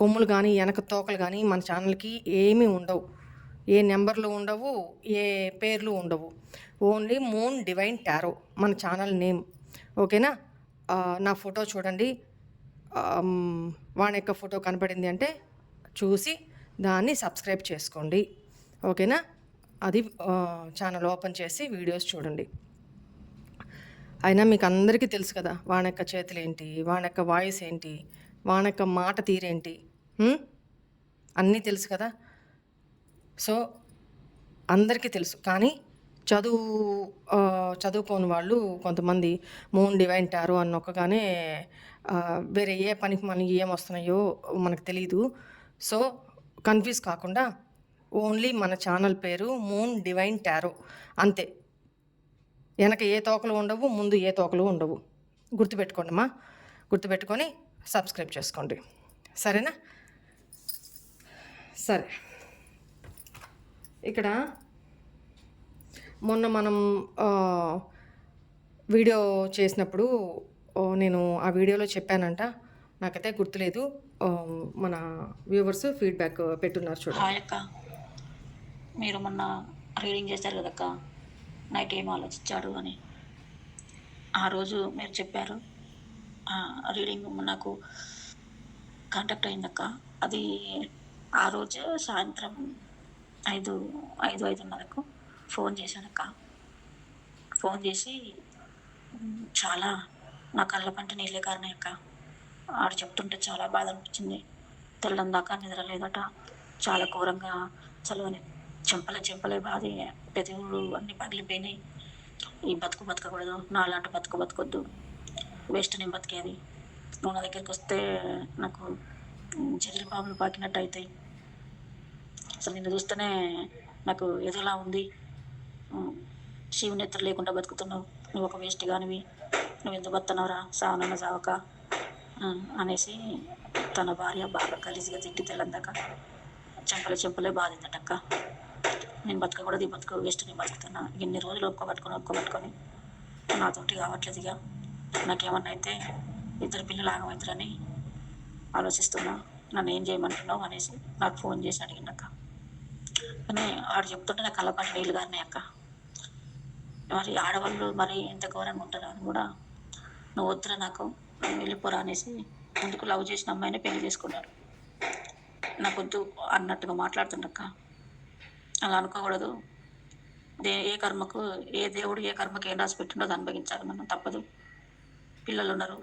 కొమ్ములు కానీ వెనక తోకలు కానీ మన ఛానల్కి ఏమీ ఉండవు. ఏ నెంబర్లు ఉండవు ఏ పేర్లు ఉండవు. ఓన్లీ మూన్ డివైన్ టారో మన ఛానల్ నేమ్. ఓకేనా? నా ఫోటో చూడండి. వాని యొక్క ఫోటో కనపడింది అంటే చూసి దాన్ని సబ్స్క్రైబ్ చేసుకోండి. ఓకేనా? అది ఛానల్ ఓపెన్ చేసి వీడియోస్ చూడండి. అయినా మీకు అందరికీ తెలుసు కదా వాని యొక్క చేతులు ఏంటి వాని యొక్క వాయిస్ ఏంటి వాని యొక్క మాట తీరేంటి అన్నీ తెలుసు కదా? సో అందరికీ తెలుసు. కానీ చదువు చదువుకోని వాళ్ళు కొంతమంది మూన్ డివైన్ టారో అని ఒక్కగానే వేరే ఏ పనికి మనకి ఏం వస్తున్నాయో మనకు తెలియదు సో కన్ఫ్యూజ్ కాకుండా ఓన్లీ మన ఛానల్ పేరు మూన్ డివైన్ టారో. అంతే. వెనక ఏ తోకలు ఉండవు ముందు ఏ తోకలు ఉండవు. గుర్తుపెట్టుకోండి అమ్మా గుర్తుపెట్టుకొని సబ్స్క్రైబ్ చేసుకోండి. సరేనా? సరే. ఇక్కడ మొన్న మనం వీడియో చేసినప్పుడు నేను ఆ వీడియోలో చెప్పానంట. నాకైతే గుర్తులేదు. మన వ్యూవర్స్ ఫీడ్బ్యాక్ పెట్టున్నారు చూడండి అక్క. మీరు మొన్న రీడింగ్ చేశారు కదక్క? నైట్ ఏం ఆలోచించాడు అని. ఆ రోజు మీరు చెప్పారు రీడింగ్ నాకు కాంటాక్ట్ అయిందక్క. అది ఆ రోజు సాయంత్రం ఐదు ఐదు ఐదున్నరకు ఫోన్ చేశాను అక్క ఫోన్ చేసి చాలా నా కళ్ళ పంట నీళ్ళే కారణం అక్క ఆడు చెప్తుంటే చాలా బాధ అనిపించింది తెల్లందాకా నిద్రలేదట నిద్ర లేదట. చాలా ఘోరంగా చలవని చెంపలే చెంపలే బాధి. పెదవులు అన్ని పగిలిపోయినాయి. ఈ బతుకు బతకకూడదు. నాలాంటి బతుకు బతకొద్దు. వేస్ట్ నేను బతికేది. నువ్వు నా దగ్గరికి వస్తే నాకు జల్లి బాబులు పాకినట్టు అవుతాయి అసలు నిన్ను చూస్తేనే నాకు ఏదోలా ఉంది. శివుని ఎత్తులు లేకుండా బతుకుతున్నావు. నువ్వు ఒక వేస్ట్ కానివి నువ్వు ఎందుకు బతున్నావురా సావనన్న సావక. అనేసి తన భార్య బాగా కలిసిగా తిట్టి తెల్లందాక చెంపలే చెంపలే బాధిందటక్క. నేను బతకకూడదు ఈ బతుకు వేస్ట్ నేను బతుకుతున్నా. ఇన్ని రోజులు ఒప్పుకోబట్టుకొని ఒప్పుకోబట్టుకొని నాతోటి కావట్లేదు ఇక. నాకేమన్నా అయితే ఇద్దరు పిల్లలు ఆగమవుతారని ఆలోచిస్తున్నా. నన్ను ఏం చేయమంటున్నావు అనేసి నాకు ఫోన్ చేసి అడిగిందక్క. కానీ ఆడు చెప్తుంటే నాకు కళ్ళపాటి నీళ్ళు కానీ అక్క. మరి ఆడవాళ్ళు మరి ఎంత ఘోరంగా ఉంటారు అని కూడా నువ్వు వద్దురా నాకు నువ్వు వెళ్ళిపోరా అనేసి ముందుకు లవ్ చేసిన అమ్మాయిని పెళ్ళి చేసుకున్నాడు నాకు వద్దు అన్నట్టుగా మాట్లాడుతుండక్క అలా అనుకోకూడదు. దే ఏ కర్మకు ఏ దేవుడు ఏ కర్మకు ఏం రాసి పెట్టిండో అది అనుభవించాలి మనం తప్పదు. పిల్లలు ఉన్నారు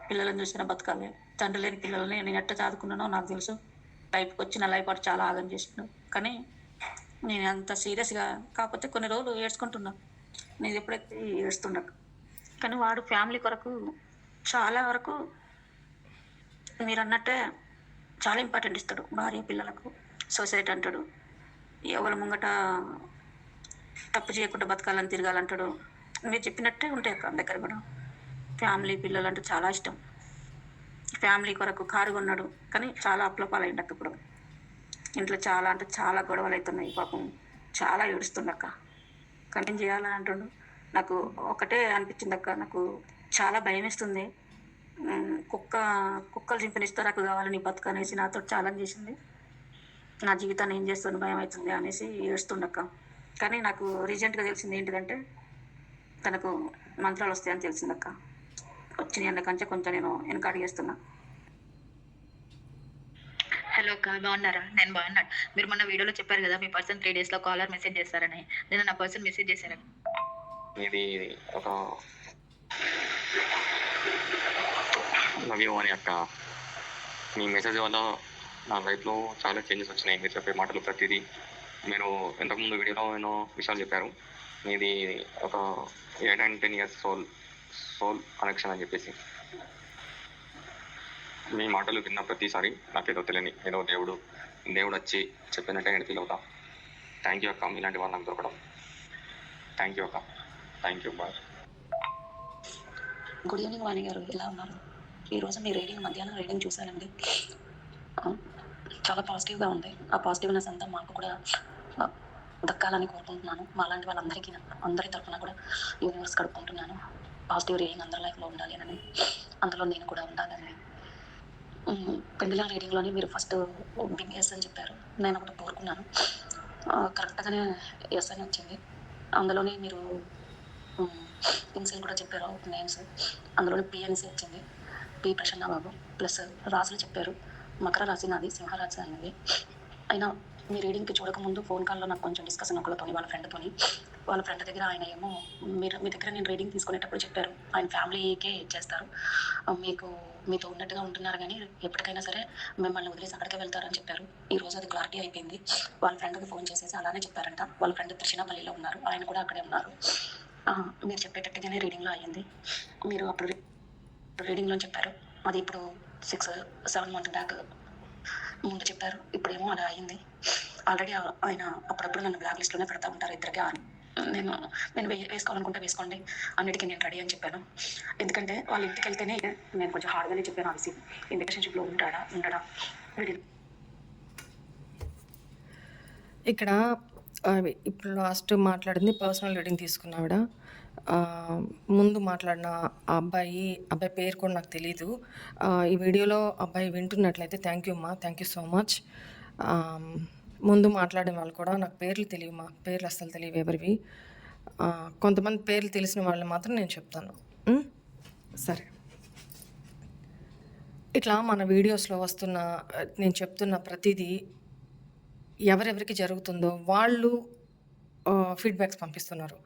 పిల్లలను చూసిన బతకాలి. తండ్రి లేని పిల్లల్ని నేను ఎట్ట చదువుకున్నానో నాకు తెలుసు. లైఫ్కి వచ్చి నా లైఫ్ పాటు చాలా ఆగం చేసిండు కానీ నేను అంత సీరియస్గా కాకపోతే కొన్ని రోజులు ఏడ్చుకుంటున్నా. నేను ఎప్పుడైతే ఏడుస్తుండ. కానీ వాడు ఫ్యామిలీ కొరకు చాలా వరకు మీరు అన్నట్టే చాలా ఇంపార్టెంట్ ఇస్తాడు. భార్య పిల్లలకు సొసైటీ అంటాడు. ఎవరి ముంగట తప్పు చేయకుండా బతకాలని తిరగాలంటాడు. మీరు చెప్పినట్టే ఉంటాయి అక్క దగ్గర కూడా. ఫ్యామిలీ పిల్లలు అంటే చాలా ఇష్టం. ఫ్యామిలీ కొరకు కారు కొన్నాడు కానీ చాలా అప్లపాలైంది అక్క ఇప్పుడు ఇంట్లో చాలా అంటే చాలా గొడవలు అవుతున్నాయి పాపం. చాలా ఏడుస్తుండక్క కానీ ఏం చేయాలని అంటుండు. నాకు ఒకటే అనిపించింది అక్క నాకు చాలా భయం వేస్తుంది కుక్క కుక్కలు చింపనిస్తే నాకు కావాలని బతుకు అనేసి నాతో ఛాలెంజ్ చేసింది. నా జీవితాన్ని ఏం చేస్తుంది భయం అవుతుంది అనేసి ఏడుస్తుండక్క కానీ నాకు రీసెంట్గా తెలిసింది ఏంటిదంటే తనకు మంత్రాలు వస్తాయని తెలిసిందక్క. వచ్చిన అన్నకంటే కొంచెం నేను వెనక అడిగేస్తున్నా హలో అక్క బాగున్నారా? నేను బాగున్నాను మీరు మొన్న వీడియోలో చెప్పారు కదా మీ పర్సన్ త్రీ డేస్లో కాలర్ మెసేజ్ చేస్తారని. నేను నా పర్సన్ మెసేజ్ చేశారని ఇది ఒక నవ్యం అని అక్క? మీ మెసేజ్ వల్ల నా లైఫ్లో చాలా చేంజెస్ వచ్చినాయి. మీరు చెప్పే మాటలు ప్రతిదీ మీరు ఇంతకుముందు వీడియోలో ఎన్నో విషయాలు చెప్పారు. మీది ఒక eight and ten years soul soul connection అని చెప్పేసి. మీ మాటలు విన్న ప్రతిసారి నాకేదో తెలియని ఏదో దేవుడు దేవుడు వచ్చి చెప్పినట్టే నేను ఫీల్ అవుతా. థ్యాంక్ యూ అక్క ఇలాంటి వాళ్ళు నాకు దొరకడం. థ్యాంక్ యూ అక్క. Thank you bye good evening Vani గారు. ఎలా ఉన్నారు? ఈరోజు మీ రీడింగ్ మధ్యాహ్నం రీడింగ్ చూశానండి. చాలా పాజిటివ్గా ఉంది. ఆ పాజిటివ్నెస్ అంతా మాకు కూడా దక్కాలని కోరుకుంటున్నాను. మా లాంటి వాళ్ళందరికీ అందరి తరఫున కూడా యూనివర్స్ కడుక్కుంటున్నాను పాజిటివ్ రీడింగ్ అందరి లైఫ్లో ఉండాలి అని అందులో నేను కూడా ఉండాలని పెండిలా రీడింగ్లోనే మీరు ఫస్ట్ బిగ్ ఎస్ అని చెప్పారు. నేను ఒకటి కోరుకున్నాను. కరెక్ట్గానే ఎస్ అని వచ్చింది. అందులోనే మీరు ఇన్సిల్ కూడా చెప్పారు నేమ్స్. అందులోనే పిఎన్సి వచ్చింది. పి ప్రసన్న బాబు ప్లస్ రాసులు చెప్పారు. మకర రాశి నాది సింహరాశి అనేది. అయినా మీ రీడింగ్కి చూడకముందు ఫోన్ కాల్లో నాకు కొంచెం డిస్కషన్ ఒకళ్ళతో వాళ్ళ ఫ్రెండ్తోని వాళ్ళ ఫ్రెండ్ దగ్గర ఆయన ఏమో మీరు మీ దగ్గర నేను రీడింగ్ తీసుకునేటప్పుడు చెప్పారు. ఆయన ఫ్యామిలీకే చేస్తారు మీకు మీతో ఉన్నట్టుగా ఉంటున్నారు కానీ ఎప్పటికైనా సరే మిమ్మల్ని వదిలేసి అక్కడికే వెళ్తారని చెప్పారు. ఈ రోజు అది క్లారిటీ అయిపోయింది. వాళ్ళ ఫ్రెండ్కి ఫోన్ చేసేసి అలానే చెప్పారంట. వాళ్ళ ఫ్రెండ్ త్రిచినాపల్లిలో ఉన్నారు. ఆయన కూడా అక్కడే ఉన్నారు. మీరు చెప్పేటట్టుగానే రీడింగ్లో అయ్యింది. మీరు అప్పుడు రీ- రీడింగ్లో చెప్పారు. అది ఇప్పుడు సిక్స్ సెవెన్ మంత్ బ్యాక్ ముందు చెప్పారు. ఇప్పుడేమో అలా అయింది ఆల్రెడీ ఆయన అప్పుడప్పుడు నన్ను బ్లాక్ లిస్ట్లోనే పెడతా ఉంటారు ఇద్దరికి నేను నేను వే వేసుకోవాలనుకుంటే వేసుకోండి. అన్నిటికీ నేను రెడీ అని చెప్పాను. ఎందుకంటే వాళ్ళ ఇంటికి వెళ్తేనే నేను కొంచెం హార్డ్గానే చెప్పాను ఆ ఈ రిలేషన్షిప్లో ఉంటాడా ఉండడా? ఇక్కడ ఇప్పుడు లాస్ట్ మాట్లాడింది పర్సనల్ రీడింగ్ తీసుకున్నావిడ ముందు మాట్లాడిన ఆ అబ్బాయి అబ్బాయి పేరు కూడా నాకు తెలీదు. ఈ వీడియోలో అబ్బాయి వింటున్నట్లయితే థ్యాంక్ యూ అమ్మా థ్యాంక్ యూ సో మచ్ ముందు మాట్లాడిన వాళ్ళు కూడా నాకు పేర్లు తెలియవు మా పేర్లు అస్సలు తెలియవు ఎవరివి. కొంతమంది పేర్లు తెలిసిన వాళ్ళని మాత్రం నేను చెప్తాను. సరే. ఇట్లా మన వీడియోస్లో వస్తున్న నేను చెప్తున్న ప్రతిదీ ఎవరెవరికి జరుగుతుందో వాళ్ళు ఫీడ్బ్యాక్స్ పంపిస్తున్నారు.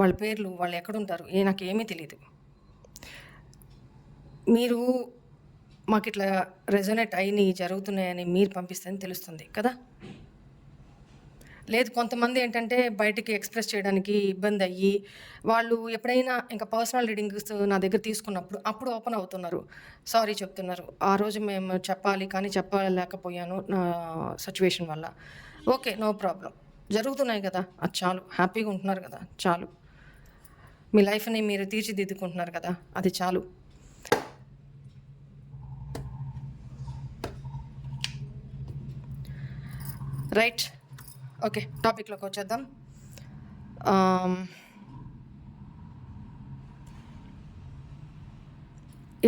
వాళ్ళ పేర్లు వాళ్ళు ఎక్కడుంటారు ఏ నాకు ఏమీ తెలియదు మీరు మాకు ఇట్లా రెజొనేట్ అయినాయి జరుగుతున్నాయని మీరు పంపిస్తే తెలుస్తుంది కదా? లేదు కొంతమంది ఏంటంటే బయటికి ఎక్స్ప్రెస్ చేయడానికి ఇబ్బంది అయ్యి వాళ్ళు ఎప్పుడైనా ఇంకా పర్సనల్ రీడింగ్స్ నా దగ్గర తీసుకున్నప్పుడు అప్పుడు ఓపెన్ అవుతున్నారు. సారీ చెప్తున్నారు. ఆ రోజు మేము చెప్పాలి కానీ చెప్పలేకపోయాను నా సిచ్యువేషన్ వల్ల. Okay no problem. జరుగుతున్నాయి కదా? అది చాలు. హ్యాపీగా ఉంటున్నారు కదా? చాలు. మీ లైఫ్ని మీరు తీర్చిదిద్దుకుంటున్నారు కదా? అది చాలు. రైట్ ఓకే టాపిక్లోకి వచ్చేద్దాం. Um,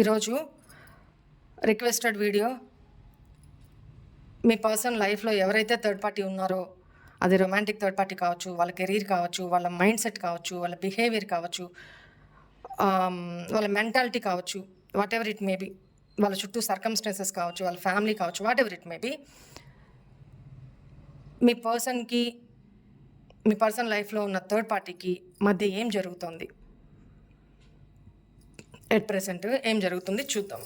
ఈరోజు రిక్వెస్టెడ్ వీడియో మీ పర్సన్ లైఫ్లో ఎవరైతే థర్డ్ పార్టీ ఉన్నారో అది రొమాంటిక్ థర్డ్ పార్టీ కావచ్చు వాళ్ళ కెరీర్ కావచ్చు వాళ్ళ మైండ్ సెట్ కావచ్చు వాళ్ళ బిహేవియర్ కావచ్చు um, వాళ్ళ మెంటాలిటీ కావచ్చు whatever it may be వాళ్ళ చుట్టూ సర్కమ్స్టెన్సెస్ కావచ్చు వాళ్ళ ఫ్యామిలీ కావచ్చు whatever it may be మీ పర్సన్కి మీ పర్సన్ లైఫ్లో ఉన్న థర్డ్ పార్టీకి మధ్య ఏం జరుగుతుంది? ఎట్ ప్రెసెంట్ ఏం జరుగుతుంది చూద్దాం.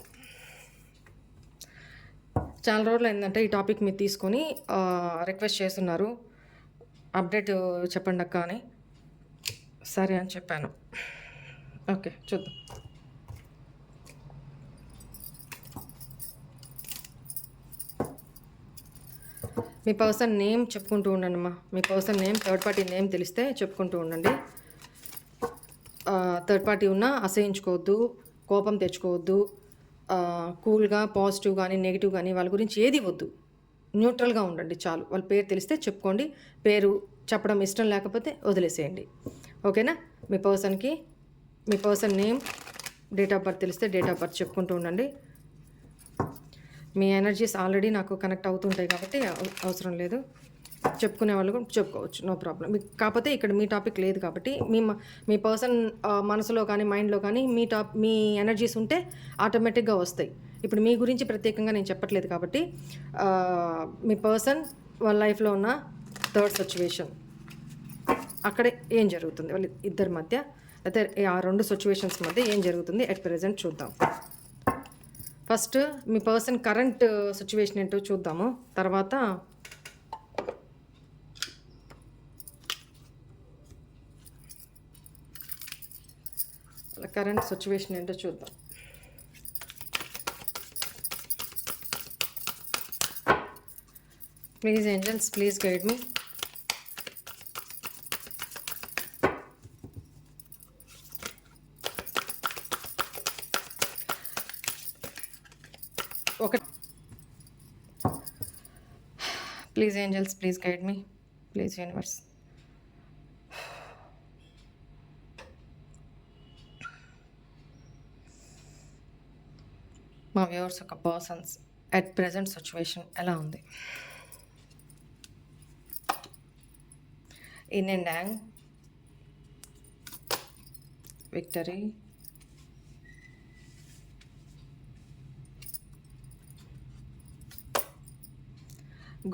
చాలా రోజులు ఏంటంటే ఈ టాపిక్ మీరు తీసుకొని రిక్వెస్ట్ చేస్తున్నారు. అప్డేట్ చెప్పండి అక్క అని. సరే అని చెప్పాను. ఓకే చూద్దాం. మీ పర్సన్ నేమ్ చెప్పుకుంటూ ఉండండి అమ్మా మీ person name third party name తెలిస్తే చెప్పుకుంటూ ఉండండి. థర్డ్ పార్టీ ఉన్నా అసహించుకోవద్దు కోపం తెచ్చుకోవద్దు కూల్గా పాజిటివ్ కానీ నెగిటివ్ కానీ వాళ్ళ గురించి ఏది వద్దు న్యూట్రల్గా ఉండండి చాలు. వాళ్ళ పేరు తెలిస్తే చెప్పుకోండి. పేరు చెప్పడం ఇష్టం లేకపోతే వదిలేసేయండి. ఓకేనా? మీ పర్సన్కి మీ person name date of birth తెలిస్తే డేట్ ఆఫ్ బర్త్ చెప్పుకుంటూ ఉండండి. మీ ఎనర్జీస్ ఆల్రెడీ నాకు కనెక్ట్ అవుతుంటాయి కాబట్టి అవసరం లేదు. చెప్పుకునే వాళ్ళు కూడా చెప్పుకోవచ్చు నో ప్రాబ్లం మీకు కాకపోతే ఇక్కడ మీ టాపిక్ లేదు కాబట్టి మీ మ- మీ పర్సన్ మనసులో కానీ మైండ్లో కానీ మీ టాప్ మీ ఎనర్జీస్ ఉంటే ఆటోమేటిక్గా వస్తాయి. ఇప్పుడు మీ గురించి ప్రత్యేకంగా నేను చెప్పట్లేదు కాబట్టి మీ పర్సన్ వాళ్ళ లైఫ్లో ఉన్న థర్డ్ సిచ్యువేషన్ అక్కడే ఏం జరుగుతుంది? వాళ్ళ ఇద్దరి మధ్య అయితే ఆ రెండు సిచ్యువేషన్స్ మధ్య ఏం జరుగుతుంది? అట్ ప్రజెంట్ చూద్దాం. ఫస్ట్ మీ పర్సన్ కరెంట్ సిచ్యువేషన్ ఏంటో చూద్దాము. తర్వాత కరెంట్ సిచ్యువేషన్ ఏంటో చూద్దాం. Please angels please guide me please angels please guide me please universe మా వ్యూవర్స్ ఒక పర్సన్స్ అట్ ప్రజెంట్ సిచ్యువేషన్ ఎలా ఉంది? ఇన్ అండ్ యాంగ్ విక్టరీ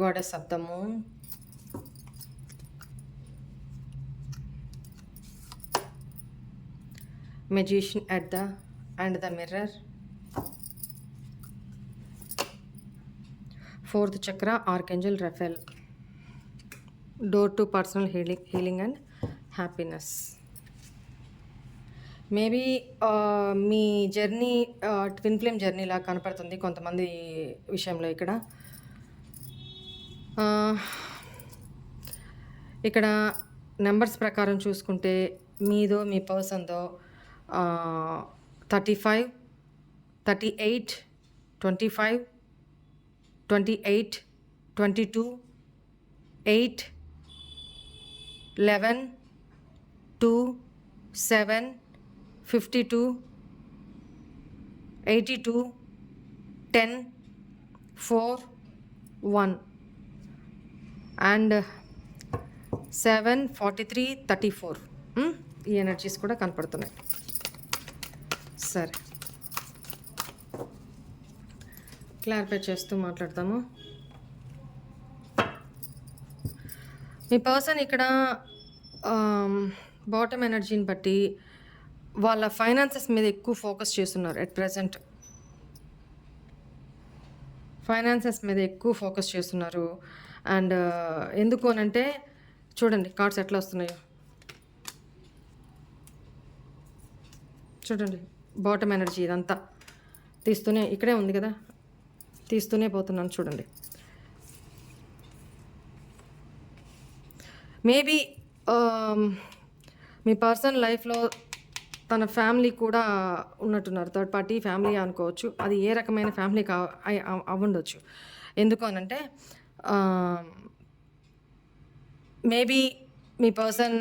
గోడ శబ్దము. Magician at the and the mirror fourth chakra archangel Raphael door to personal healing healing and happiness maybe me journey twin flame జర్నీలా కనపడుతుంది కొంతమంది విషయంలో ఇక్కడ. ఇక్కడ నెంబర్స్ ప్రకారం చూసుకుంటే మీదో మీ పర్సన్దో thirty five thirty eight twenty five twenty eight twenty two eight eleven two seven fifty two eighty two ten four one. And seven forty three thirty four. ఈ ఎనర్జీస్ కూడా కనపడుతున్నాయి. సరే. క్లారిఫై చేస్తూ మాట్లాడతాము. మీ పర్సన్ ఇక్కడ బాటమ్ ఎనర్జీని బట్టి వాళ్ళ ఫైనాన్సెస్ మీద ఎక్కువ ఫోకస్ చేస్తున్నారు ఎట్ ప్రజెంట్ ఫైనాన్సెస్ మీద ఎక్కువ ఫోకస్ చేస్తున్నారు. అండ్ ఎందుకు అని అంటే చూడండి కార్డ్స్ ఎట్లా వస్తున్నాయో. చూడండి బాటమ్ ఎనర్జీ ఇదంతా. తీస్తూనే ఇక్కడే ఉంది కదా? తీస్తూనే పోతున్నాను చూడండి. మేబీ um, మీ పర్సనల్ లైఫ్లో తన ఫ్యామిలీ కూడా ఉన్నట్టున్నారు. థర్డ్ పార్టీ ఫ్యామిలీ అనుకోవచ్చు. అది ఏ రకమైన ఫ్యామిలీ కా అవ్వండొచ్చు. ఎందుకు అనంటే Um, మేబీ మీ పర్సన్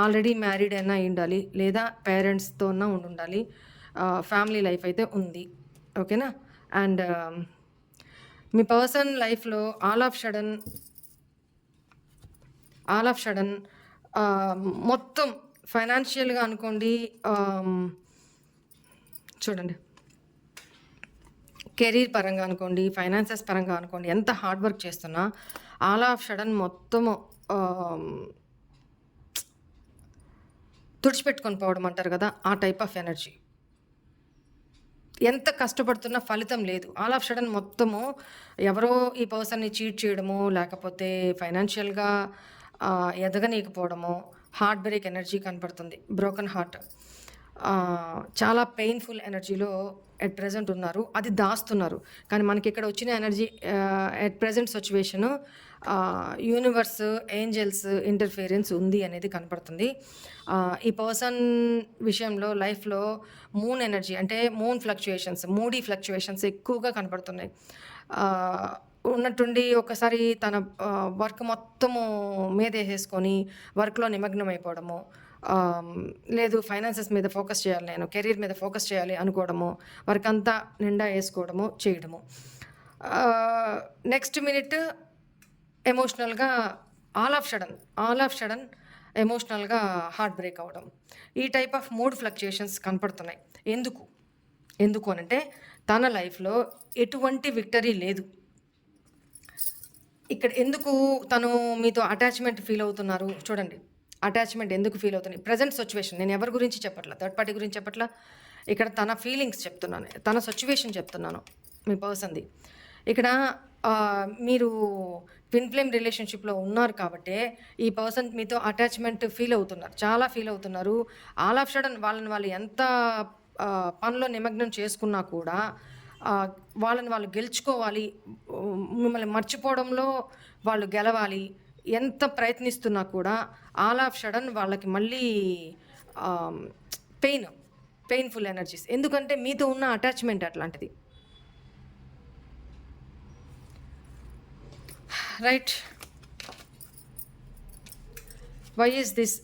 ఆల్రెడీ మ్యారీడ్ అయినా అయి ఉండాలి లేదా పేరెంట్స్తో ఉండి ఉండాలి ఫ్యామిలీ లైఫ్ అయితే ఉంది. ఓకేనా అండ్ um, మీ పర్సన్ లైఫ్లో all of sudden all of sudden మొత్తం ఫైనాన్షియల్గా అనుకోండి um, చూడండి. కెరీర్ పరంగా అనుకోండి ఫైనాన్సెస్ పరంగా అనుకోండి ఎంత హార్డ్ వర్క్ చేస్తున్నా ఆల్ ఆఫ్ సడన్ మొత్తము తుడిచిపెట్టుకొని పోవడం అంటారు కదా ఆ టైప్ ఆఫ్ ఎనర్జీ. ఎంత కష్టపడుతున్నా ఫలితం లేదు. ఆల్ ఆఫ్ సడన్ మొత్తము ఎవరో ఈ పర్సన్ని చీట్ చేయడము లేకపోతే ఫైనాన్షియల్గా ఎదగనీయకపోవడము హార్ట్ బ్రేక్ ఎనర్జీ కనపడుతుంది బ్రోకన్ హార్ట్. చాలా పెయిన్ఫుల్ ఎనర్జీలో ఎట్ ప్రజెంట్ ఉన్నారు. అది దాస్తున్నారు. కానీ మనకి ఇక్కడ వచ్చిన energy at present situation universe angels interference ఉంది అనేది కనపడుతుంది. ఈ పర్సన్ విషయంలో లైఫ్లో మూన్ ఎనర్జీ అంటే మూన్ ఫ్లక్చుయేషన్స్ మూడీ ఫ్లక్చుయేషన్స్ ఎక్కువగా కనపడుతున్నాయి. ఉన్నట్టుండి ఒకసారి తన వర్క్ మొత్తము మీదేసేసుకొని వర్క్లో నిమగ్నం అయిపోవడము లేదు ఫైనాన్సెస్ మీద ఫోకస్ చేయాలి నేను కెరీర్ మీద ఫోకస్ చేయాలి అనుకోవడము వర్క్ అంతా నిండా వేసుకోవడము చేయడము. నెక్స్ట్ మినిట్ ఎమోషనల్గా all of sudden all of sudden ఎమోషనల్గా హార్ట్ బ్రేక్ అవ్వడం ఈ టైప్ ఆఫ్ మూడ్ ఫ్లక్చుయేషన్స్ కనపడుతున్నాయి. ఎందుకు? ఎందుకు అనంటే తన లైఫ్లో ఎటువంటి విక్టరీ లేదు. ఇక్కడ ఎందుకు తను మీతో అటాచ్మెంట్ ఫీల్ అవుతున్నారు? చూడండి. అటాచ్మెంట్ ఎందుకు ఫీల్ అవుతుంది ప్రజెంట్ సిచ్యువేషన్ నేను ఎవరి గురించి చెప్పట్లా? థర్డ్ పార్టీ గురించి చెప్పట్లా? ఇక్కడ తన ఫీలింగ్స్ చెప్తున్నాను. తన సిచ్యువేషన్ చెప్తున్నాను మీ పర్సన్ది ఇక్కడ మీరు ట్విన్ ఫ్లేమ్ రిలేషన్షిప్లో ఉన్నారు కాబట్టి ఈ పర్సన్ మీతో అటాచ్మెంట్ ఫీల్ అవుతున్నారు. చాలా ఫీల్ అవుతున్నారు. ఆల్ ఆఫ్ సడన్ వాళ్ళని వాళ్ళు ఎంత పనిలో నిమగ్నం చేసుకున్నా కూడా వాళ్ళని వాళ్ళు గెలుచుకోవాలి మిమ్మల్ని మర్చిపోవడంలో వాళ్ళు గెలవాలి ఎంత ప్రయత్నిస్తున్నా కూడా ఆల్ ఆఫ్ షడన్ వాళ్ళకి మళ్ళీ పెయిన్ పెయిన్ఫుల్ ఎనర్జీస్. ఎందుకంటే మీతో ఉన్న అటాచ్మెంట్ అట్లాంటిది. Right. Why is this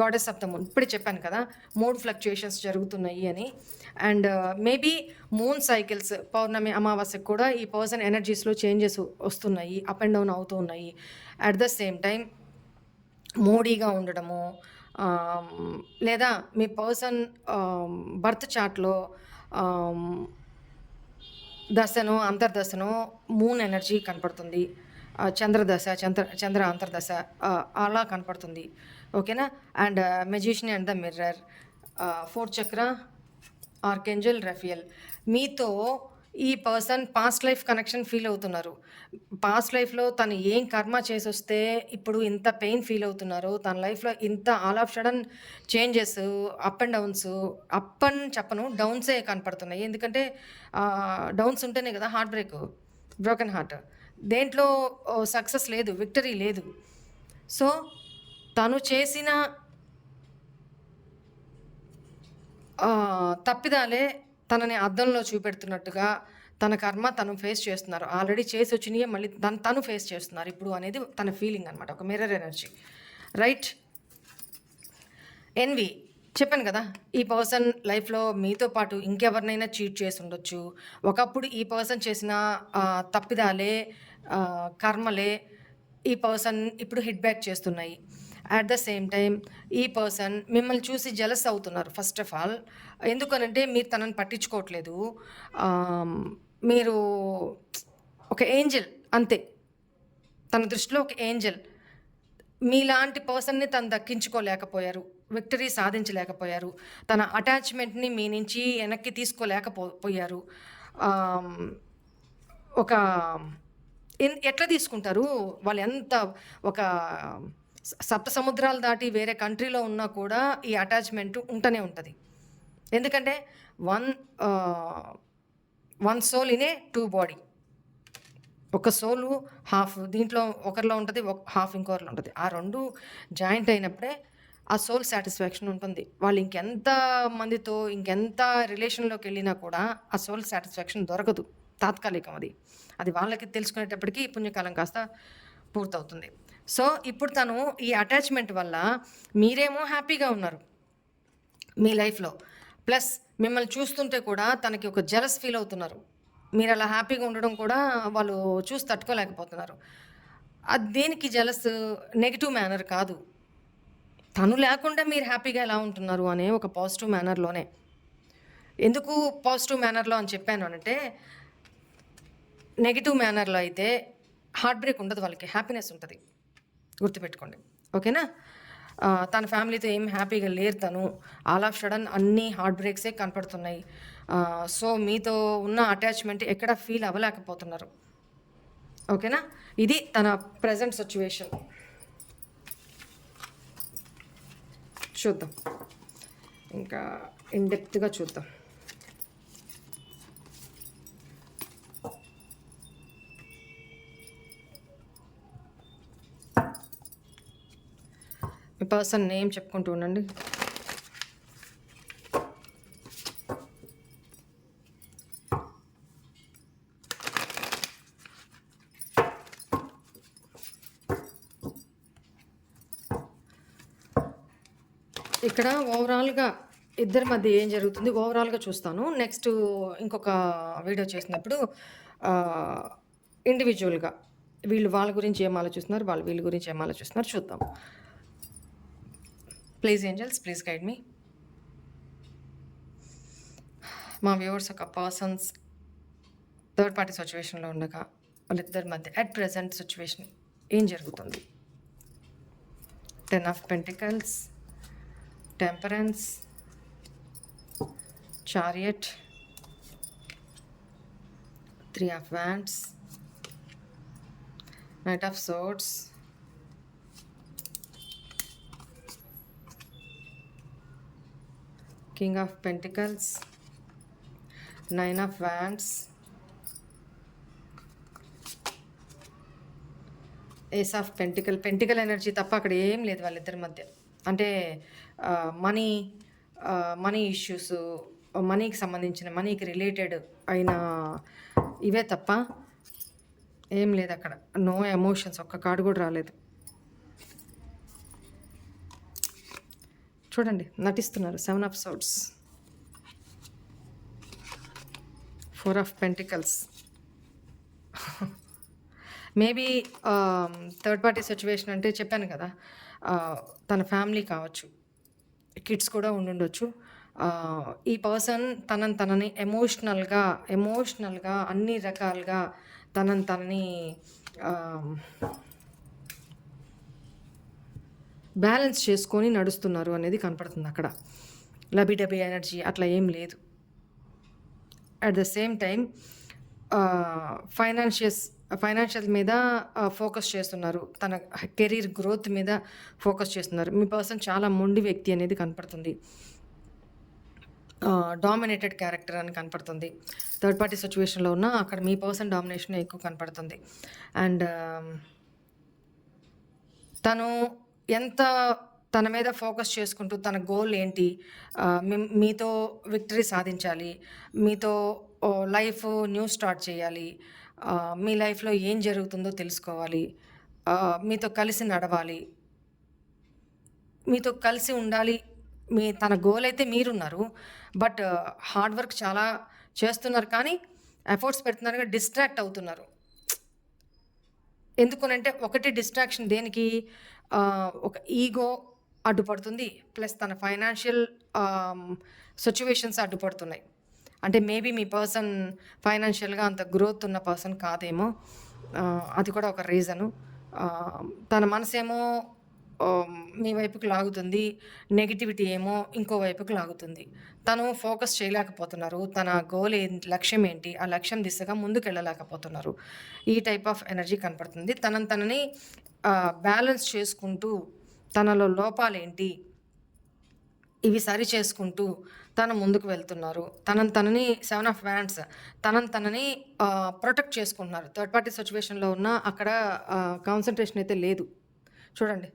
goddess of the moon? ఇప్పుడే చెప్పాను కదా మూడ్ ఫ్లక్చుయేషన్స్ జరుగుతున్నాయి అని. అండ్ మేబీ మూన్ సైకిల్స్ పౌర్ణమి అమావాస్యకు కూడా ఈ పర్సన్ ఎనర్జీస్లో చేంజెస్ వస్తున్నాయి అప్ అండ్ డౌన్ అవుతూ ఉన్నాయి. అట్ ద సేమ్ టైం మోడీగా ఉండడము um, లేదా మీ పర్సన్ బర్త్ చార్ట్లో దశను అంతర్దశను మూన్ ఎనర్జీ కనపడుతుంది. Uh, చంద్రదశ చంద్ర చంద్ర అంతర్దశ uh, అలా కనపడుతుంది. ఓకేనా and magician and the mirror fourth chakra archangel Raphael మీతో ఈ person past life connection feel అవుతున్నారు. పాస్ట్ లైఫ్లో తను ఏం కర్మ చేసి వస్తే ఇప్పుడు ఇంత పెయిన్ ఫీల్ అవుతున్నారు. తన లైఫ్లో ఇంత all of sudden changes up and downs up and చెప్పను డౌన్సే కనపడుతున్నాయి. ఎందుకంటే డౌన్స్ ఉంటేనే కదా హార్ట్ బ్రేక్ బ్రోకెన్ హార్ట్ దేంట్లో సక్సెస్ లేదు విక్టరీ లేదు. సో తను చేసిన ఆ, తప్పిదాలే తనని అద్దంలో చూపెడుతున్నట్టుగా తన కర్మ తను ఫేస్ చేస్తున్నారు. ఆల్రెడీ చేసి వచ్చినాయే మళ్ళీ తను తను ఫేస్ చేస్తున్నారు. ఇప్పుడు అనేది తన ఫీలింగ్ అనమాట ఒక మిర్రర్ ఎనర్జీ రైట్ ఎన్వి చెప్పాను కదా ఈ పర్సన్ లైఫ్లో మీతో పాటు ఇంకెవరినైనా చీట్ చేసి ఉండొచ్చు. ఒకప్పుడు ఈ పర్సన్ చేసిన తప్పిదాలే కర్మలే ఈ పర్సన్ ఇప్పుడు హిట్ బ్యాక్ చేస్తున్నాయి. అట్ ద సేమ్ టైం ఈ పర్సన్ మిమ్మల్ని చూసి జలస్ అవుతున్నారు ఫస్ట్ ఆఫ్ ఆల్ ఎందుకనంటే మీరు తనని పట్టించుకోవట్లేదు. మీరు ఒక ఏంజల్ అంతే. తన దృష్టిలో ఒక ఏంజల్ మీలాంటి పర్సన్ని తను దక్కించుకోలేకపోయారు విక్టరీ సాధించలేకపోయారు. తన అటాచ్మెంట్ని మీ నుంచి వెనక్కి తీసుకోలేకపో పోయారు ఒక ఎన్- ఎట్లా తీసుకుంటారు? వాళ్ళు ఎంత ఒక సప్త సముద్రాలు దాటి వేరే కంట్రీలో ఉన్నా కూడా ఈ అటాచ్మెంట్ ఉంటూనే ఉంటుంది. ఎందుకంటే వన్ వన్ సోల్ ఇనే టూ బాడీ. ఒక సోలు హాఫ్ దీంట్లో ఒకరిలో ఉంటుంది ఒక హాఫ్ ఇంకొకరిలో ఉంటుంది. ఆ రెండు జాయింట్ అయినప్పుడే ఆ సోల్ సాటిస్ఫాక్షన్ ఉంటుంది. వాళ్ళు ఇంకెంత మందితో ఇంకెంత రిలేషన్లోకి వెళ్ళినా కూడా ఆ సోల్ సాటిస్ఫాక్షన్ దొరకదు. తాత్కాలికం అది. అది వాళ్ళకి తెలుసుకునేటప్పటికీ పుణ్యకాలం కాస్త పూర్తవుతుంది. సో ఇప్పుడు తను ఈ అటాచ్మెంట్ వల్ల మీరేమో హ్యాపీగా ఉన్నారు మీ లైఫ్లో. ప్లస్ మిమ్మల్ని చూస్తుంటే కూడా తనకి ఒక జలస్ ఫీల్ అవుతున్నారు. మీరు అలా హ్యాపీగా ఉండడం కూడా వాళ్ళు చూసి తట్టుకోలేకపోతున్నారు. అది దేనికి జలస్ నెగిటివ్ మేనర్ కాదు. తను లేకుండా మీరు హ్యాపీగా ఎలా ఉంటున్నారు అనే ఒక పాజిటివ్ మేనర్లోనే ఎందుకు పాజిటివ్ మేనర్లో అని చెప్పాను అంటే నెగిటివ్ మేనర్లో అయితే హార్ట్ బ్రేక్ ఉండదు వాళ్ళకి హ్యాపీనెస్ ఉంటుంది. గుర్తుపెట్టుకోండి. ఓకేనా? తన ఫ్యామిలీతో ఏం హ్యాపీగా లేరు తను. ఆల్ ఆఫ్ సడన్ అన్ని హార్ట్ బ్రేక్సే కనపడుతున్నాయి. సో మీతో ఉన్న అటాచ్మెంట్ ఎక్కడ ఫీల్ అవ్వలేకపోతున్నారు. ఓకేనా? ఇది తన ప్రజెంట్ సిచ్యువేషన్. చూద్దాం. ఇంకా ఇన్డెప్త్గా చూద్దాం. పర్సన్ నేమ్ చెప్పుకుంటూ ఉండండి. ఇక్కడ ఓవరాల్గా ఇద్దరి మధ్య ఏం జరుగుతుంది? ఓవరాల్గా చూస్తాను. నెక్స్ట్ ఇంకొక వీడియో చేసినప్పుడు ఇండివిజువల్గా వీళ్ళు వాళ్ళ గురించి ఏం ఆలోచిస్తున్నారు? వాళ్ళు వీళ్ళ గురించి ఏం ఆలోచిస్తున్నారు? చూద్దాం. ప్లీజ్ ఏంజల్స్ ప్లీజ్ గైడ్ మీ మా వ్యూవర్స్ ఒక పర్సన్స్ థర్డ్ పార్టీ సిచ్యువేషన్లో ఉండగా వాళ్ళిద్దరి మధ్య అట్ ప్రజెంట్ సిచ్యువేషన్ ఏం జరుగుతుంది? Ten of pentacles temperance chariot three of wands knight of swords king of pentacles nine of wands ace of pentacle pentacle energy తప్ప అక్కడ ఏం లేదు వాళ్ళిద్దరి మధ్య. అంటే మనీ మనీ ఇష్యూస్ మనీకి సంబంధించిన మనీకి రిలేటెడ్ అయిన ఇవే తప్ప ఏం లేదు అక్కడ. నో ఎమోషన్స్ ఒక్క కార్డు కూడా రాలేదు. చూడండి నటిస్తున్నారు seven of swords four of pentacles maybe third party situation అంటే చెప్పాను కదా uh, తన ఫ్యామిలీ కావచ్చు కిడ్స్ కూడా ఉండుండొచ్చు. Uh, ఈ పర్సన్ తనని తనని ఎమోషనల్గా ఎమోషనల్గా అన్ని రకాలుగా తనని తనని um, బ్యాలెన్స్ చేసుకొని నడుస్తున్నారు అనేది కనపడుతుంది అక్కడ. లబిడబి ఎనర్జీ అట్లా ఏం లేదు. అట్ ద సేమ్ టైం ఫైనాన్షియస్ ఫైనాన్షియల్ మీద ఫోకస్ చేస్తున్నారు. తన కెరీర్ గ్రోత్ మీద ఫోకస్ చేస్తున్నారు. మీ పర్సన్ చాలా మొండి వ్యక్తి అనేది కనపడుతుంది. డామినేటెడ్ క్యారెక్టర్ అని కనపడుతుంది. థర్డ్ పార్టీ సిచ్యువేషన్లో ఉన్న అక్కడ మీ పర్సన్ డామినేషన్ ఎక్కువ కనపడుతుంది. అండ్ um, తను ఎంత తన మీద ఫోకస్ చేసుకుంటూ తన గోల్ ఏంటి మీతో విక్టరీ సాధించాలి మీతో లైఫ్ న్యూ స్టార్ట్ చేయాలి మీ లైఫ్లో ఏం జరుగుతుందో తెలుసుకోవాలి మీతో కలిసి నడవాలి మీతో కలిసి ఉండాలి మీ తన గోల్ అయితే మీరున్నారు బట్ హార్డ్ వర్క్ చాలా చేస్తున్నారు కానీ ఎఫర్ట్స్ పెడుతున్నారు కానీ డిస్ట్రాక్ట్ అవుతున్నారు. ఎందుకనంటే ఒకటి డిస్ట్రాక్షన్ దేనికి ఒక ఈగో అడ్డుపడుతుంది ప్లస్ తన ఫైనాన్షియల్ సిచ్యువేషన్స్ అడ్డుపడుతున్నాయి. అంటే మేబీ మీ పర్సన్ ఫైనాన్షియల్గా అంత గ్రోత్ ఉన్న పర్సన్ కాదేమో అది కూడా ఒక రీజను. తన మనసేమో మీ వైపుకి లాగుతుంది నెగిటివిటీ ఏమో ఇంకో వైపుకి లాగుతుంది. తను ఫోకస్ చేయలేకపోతున్నారు తన గోల్ ఏంటి లక్ష్యం ఏంటి ఆ లక్ష్యం దిశగా ముందుకు వెళ్ళలేకపోతున్నారు ఈ టైప్ ఆఫ్ ఎనర్జీ కనపడుతుంది. తనని తనని బ్యాలెన్స్ చేసుకుంటూ తనలో లోపాలేంటి ఇవి సరి చేసుకుంటూ తను ముందుకు వెళ్తున్నారు. తనని తనని సెవెన్ ఆఫ్ వ్యాండ్స్ తనని తనని ప్రొటెక్ట్ చేసుకుంటున్నారు. థర్డ్ పార్టీ సిచ్యువేషన్లో ఉన్న అక్కడ కాన్సన్ట్రేషన్ అయితే లేదు. చూడండి.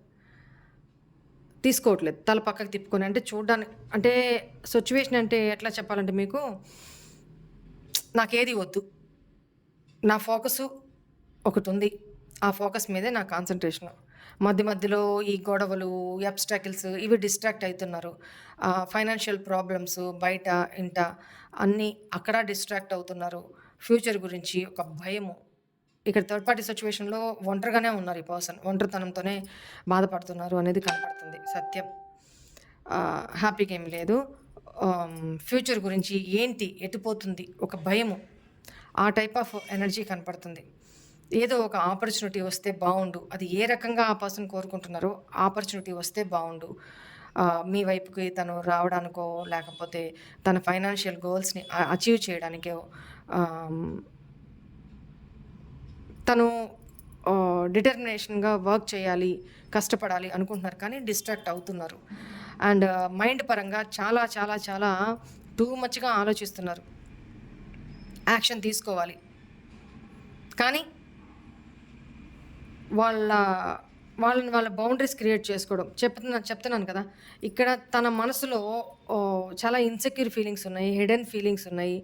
తీసుకోవట్లేదు. తల పక్కకు తిప్పుకొని అంటే చూడడానికి అంటే సిచ్యువేషన్ అంటే ఎట్లా చెప్పాలంటే మీకు నాకేది వద్దు. నా ఫోకస్ ఒకటి ఉంది. ఆ ఫోకస్ మీదే నా కాన్సన్ట్రేషన్ మధ్య మధ్యలో ఈ గొడవలు అబ్స్టాకిల్స్ ఇవి డిస్ట్రాక్ట్ అవుతున్నారు ఫైనాన్షియల్ ప్రాబ్లమ్స్ బయట ఇంట అన్నీ అక్కడ డిస్ట్రాక్ట్ అవుతున్నారు. ఫ్యూచర్ గురించి ఒక భయము. ఇక్కడ థర్డ్ పార్టీ సిచ్యువేషన్లో ఒంటరిగానే ఉన్నారు ఈ పర్సన్ ఒంటరితనంతోనే బాధపడుతున్నారు అనేది కనపడుతుంది. సత్యం. హ్యాపీగా ఏం లేదు. ఫ్యూచర్ గురించి ఏంటి ఎటుపోతుంది ఒక భయము ఆ టైప్ ఆఫ్ ఎనర్జీ కనపడుతుంది. ఏదో ఒక ఆపర్చునిటీ వస్తే బాగుండు అది ఏ రకంగా ఆ పర్సన్ కోరుకుంటున్నారో ఆపర్చునిటీ వస్తే బాగుండు మీ వైపుకి తను రావడానికో లేకపోతే తన ఫైనాన్షియల్ గోల్స్ని అచీవ్ చేయడానికో తను డిటర్మినేషన్గా వర్క్ చేయాలి కష్టపడాలి అనుకుంటున్నారు కానీ డిస్ట్రాక్ట్ అవుతున్నారు. అండ్ మైండ్ పరంగా చాలా చాలా చాలా టూ మచ్గా ఆలోచిస్తున్నారు. యాక్షన్ తీసుకోవాలి. కానీ వాళ్ళ వాళ్ళని వాళ్ళ బౌండరీస్ క్రియేట్ చేసుకోవడం. చెప్తున్నా చెప్తున్నాను కదా ఇక్కడ తన మనసులో చాలా ఇన్సెక్యూర్ ఫీలింగ్స్ ఉన్నాయి హిడెన్ ఫీలింగ్స్ ఉన్నాయి.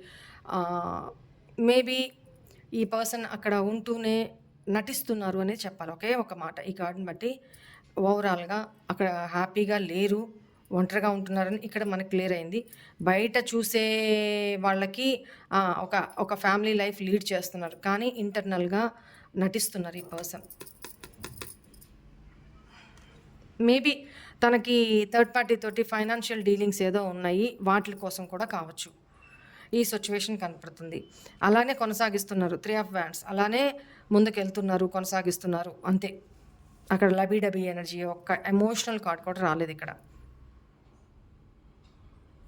మేబీ ఈ పర్సన్ అక్కడ ఉంటూనే నటిస్తున్నారు అనేది చెప్పాలి. ఒకే ఒక మాట. ఈ కార్డుని బట్టి ఓవరాల్గా అక్కడ హ్యాపీగా లేరు ఒంటరిగా ఉంటున్నారని ఇక్కడ మనకు క్లియర్ అయింది. బయట చూసే వాళ్ళకి ఒక ఒక ఫ్యామిలీ లైఫ్ లీడ్ చేస్తున్నారు. కానీ ఇంటర్నల్గా నటిస్తున్నారు ఈ పర్సన్. మేబీ తనకి థర్డ్ పార్టీ తోటి ఫైనాన్షియల్ డీలింగ్స్ ఏదో ఉన్నాయి వాటి కోసం కూడా కావచ్చు. ఈ సిచ్యువేషన్ కనపడుతుంది. అలానే కొనసాగిస్తున్నారు. త్రీ ఆఫ్ వ్యాండ్స్ అలానే ముందుకెళ్తున్నారు కొనసాగిస్తున్నారు. అంతే. అక్కడ లబీడబీ ఎనర్జీ ఒక్క ఎమోషనల్ కార్డ్ కూడా రాలేదు ఇక్కడ.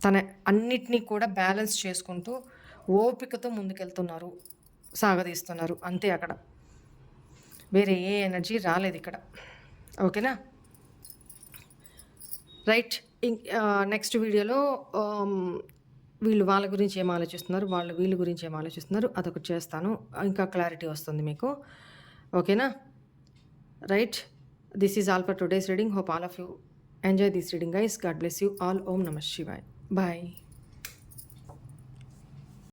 తన అన్నిటినీ కూడా బ్యాలెన్స్ చేసుకుంటూ ఓపికతో ముందుకెళ్తున్నారు సాగదీస్తున్నారు. అంతే అక్కడ. వేరే ఏ ఎనర్జీ రాలేదు ఇక్కడ. ఓకేనా? రైట్ నెక్స్ట్ వీడియోలో వీళ్ళు వాళ్ళ గురించి ఏం ఆలోచిస్తున్నారు? వాళ్ళు వీళ్ళ గురించి ఏం ఆలోచిస్తున్నారు? అదొకటి చేస్తాను. ఇంకా క్లారిటీ వస్తుంది మీకు. ఓకేనా? Right this is all for today's reading hope all of you enjoy this reading guys God bless you all ఓం నమ శివాయ్ బాయ్